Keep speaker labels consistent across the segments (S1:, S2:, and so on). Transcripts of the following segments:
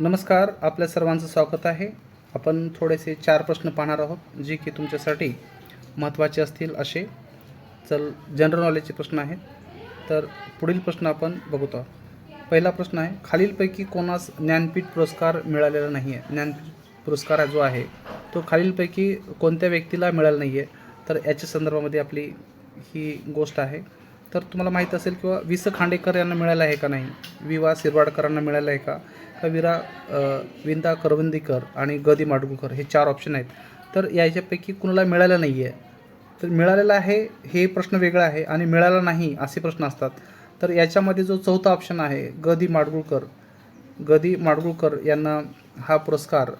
S1: नमस्कार आपल्या सर्वांचं स्वागत आहे. आपण थोडेसे चार प्रश्न पाहणार आहोत जे की तुमच्यासाठी महत्त्वाचे असतील असे. चल जनरल नॉलेजचे प्रश्न आहेत. तर पुढील प्रश्न आपण बघतो आहोत पहिला प्रश्न आहे खालीलपैकी कोणास ज्ञानपीठ पुरस्कार मिळालेला नाही आहे ज्ञानपीठ पुरस्कार जो आहे तो खालीलपैकी कोणत्या व्यक्तीला मिळाला नाही आहे तर याच्या संदर्भामध्ये आपली ही गोष्ट आहे. तर तुम्हाला माहीत असेल किंवा वि स खांडेकर यांना मिळालं आहे का नाही? वि वा शिरवाडकरांना मिळालं आहे का? का विंदा करवंदीकर आणि ग माडगुळकर हे चार ऑप्शन आहेत. तर याच्यापैकी कुणाला मिळालं नाही आहे तर मिळालेलं आहे हे प्रश्न वेगळा आहे आणि मिळाला नाही असे प्रश्न असतात. तर याच्यामध्ये जो चौथा ऑप्शन आहे ग माडगुळकर ग माडगुळकर यांना हा पुरस्कार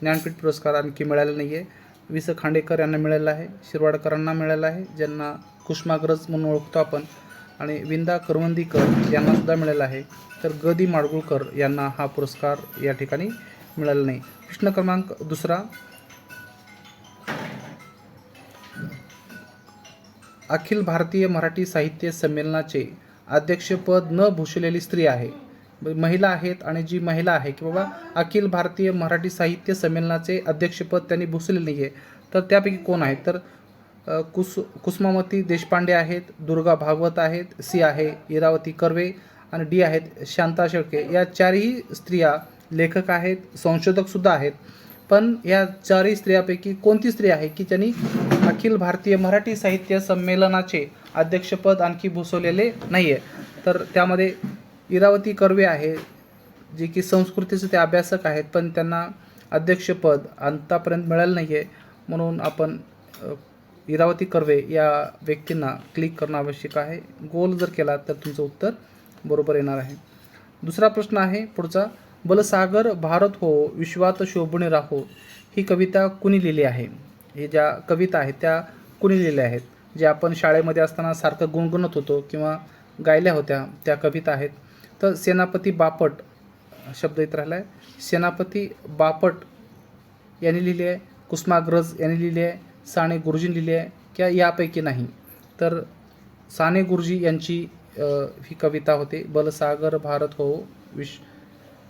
S1: ज्ञानपीठ पुरस्कार आणखी मिळाला नाही आहे वि स खांडेकर यांना मिळालेला आहे शिरवाडकरांना मिळाला आहे ज्यांना कुष्माग्रज म्हणून ओळखतो आपण. आणि विंदा करवंदीकर यांना सुद्धा मिळाला आहे. तर ग दी माडगुळकर यांना हा पुरस्कार या ठिकाणी मिळाला नाही. प्रश्न क्रमांक दुसरा. अखिल भारतीय मराठी साहित्य संमेलनाचे अध्यक्षपद न भूषलेली स्त्री आहे. महिला आहेत आणि जी महिला आहे की बाबा अखिल भारतीय मराठी साहित्य संमेलनाचे अध्यक्षपद त्यांनी भूषलेले नाही आहे तर त्यापैकी कोण आहे? तर कुस कुसुमावती देशपांडे आहेत दुर्गा भागवत आहेत सी आहे इरावती कर्वे आणि डी आहेत शांता शेळके. या चारही स्त्रिया लेखक आहेत संशोधकसुद्धा आहेत. पण या चारही स्त्रियापैकी कोणती स्त्री आहे की त्यांनी अखिल भारतीय मराठी साहित्य संमेलनाचे अध्यक्षपद आणखी भूसवलेले नाही आहे तर त्यामध्ये इरावती कर्वे आहे जे की संस्कृतीचे ते अभ्यासक आहेत पण त्यांना अध्यक्षपद आतापर्यंत मिळालं नाही आहे म्हणून आपण इरावती कर्वे या व्यक्तींना क्लिक करणं आवश्यक आहे. गोल जर केला तर तुमचं उत्तर बरोबर येणार आहे. दुसरा प्रश्न आहे पुढचा. बलसागर भारत हो विश्वात शोभणे राहो ही कविता कुणी लिहिली आहे? हे ज्या कविता आहेत त्या कुणी लिहिल्या आहेत? जे आपण शाळेमध्ये असताना सारखं गुणगुणत होतो किंवा गायल्या होत्या त्या कविता आहेत. तर सेनापती बापट शब्द येत राहिला आहे सेनापती बापट यांनी लिहिली आहे. कुसुमाग्रज यांनी लिहिली आहे. साने गुरुजी लिहिली आहे किंवा यापैकी नाही? तर साने गुरुजी यांची ही कविता होते बलसागर भारत हो विश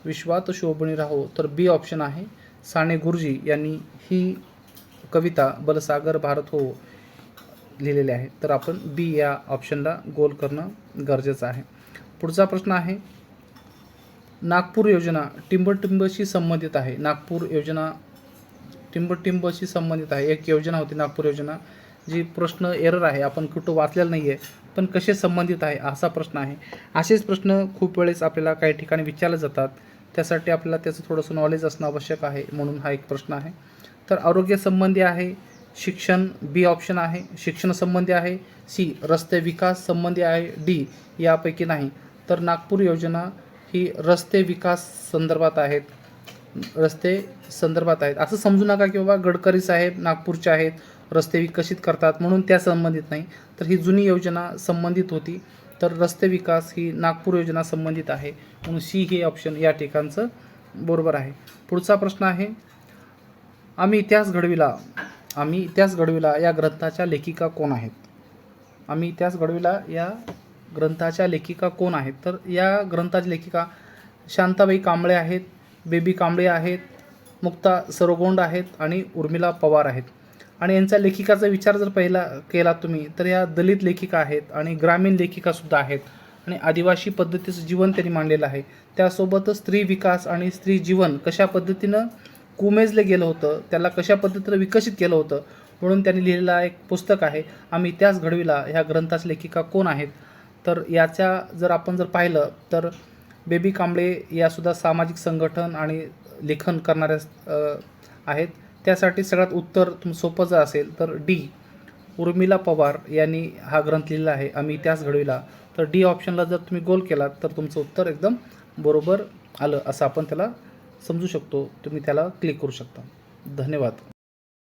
S1: विश्वात शोभणी राहो तर बी ऑप्शन आहे. साने गुरुजी यांनी ही कविता बलसागर भारत हो लिहिलेली आहे. तर आपण बी या ऑप्शनला गोल करणं गरजेचं आहे. पुढचा प्रश्न आहे नागपूर योजना टिंबटिंबशी संबंधित आहे. नागपूर योजना टिंबटिंबशी संबंधित आहे. एक योजना होती नागपूर योजना जी प्रश्न एरर आहे. आपण कुठं वाचलेलं नाही आहे पण कसे संबंधित आहे असा प्रश्न आहे. असेच प्रश्न खूप वेळेस आपल्याला काही ठिकाणी विचारले जातात. त्यासाठी आपल्याला त्याचं थोडंसं नॉलेज असणं आवश्यक आहे म्हणून हा एक प्रश्न आहे. तर आरोग्यसंबंधी आहे शिक्षण बी ऑप्शन आहे शिक्षण संबंधी आहे सी रस्ते विकास संबंधी आहे डी यापैकी नाही. तर नागपूर योजना ही रस्ते विकास संदर्भात आहेत. रस्ते संदर्भात आहेत. असं समजू नका की बाबा गडकरी साहेब नागपूरचे आहेत रस्ते विकसित करतात म्हणून त्या संबंधित नाही. तर ही जुनी योजना संबंधित होती. तर रस्ते विकास ही नागपूर योजना संबंधित आहे. म्हणून सी हे ऑप्शन या ठिकाणचं बरोबर आहे. पुढचा प्रश्न आहे आम्ही इतिहास घडविला. आम्ही इतिहास घडविला या ग्रंथाच्या लेखिका कोण आहेत? आम्ही इतिहास घडविला या ग्रंथाच्या लेखिका कोण आहेत? तर या ग्रंथाच्या लेखिका शांताबाई कांबळे आहेत. बेबी कांबळे आहेत मुक्ता सरोगोंड आहेत आणि उर्मिला पवार आहेत. आणि यांचा लेखिकाचा विचार जर पहिला केला तुम्ही तर या दलित लेखिका आहेत आणि ग्रामीण लेखिकासुद्धा आहेत. आणि आदिवासी पद्धतीचं जीवन त्यांनी मांडलेलं आहे. त्यासोबतच स्त्री विकास आणि स्त्री जीवन कशा पद्धतीनं कुमेजलं गेलं होतं त्याला कशा पद्धतीनं विकसित केलं होतं म्हणून त्यांनी लिहिलेला एक पुस्तक आहे आम्ही इतिहास घडविला ह्या ग्रंथाच्या लेखिका कोण आहेत? तर याच्या जर आपण जर पाहिलं तर बेबी कांबळे यासुद्धा सामाजिक संघटन आणि लेखन करणाऱ्या आहेत. त्यासाठी सगळ्यात उत्तर तुम सोपं जर असेल तर डी उर्मिला पवार यांनी हा ग्रंथ लिहिला आहे आम्ही इतिहास घडविला. तर डी ऑप्शनला जर तुम्ही गोल केलात तर तुमचं उत्तर एकदम बरोबर आलं असं आपण त्याला समजू शकतो. तुम्ही त्याला क्लिक करू शकता. धन्यवाद.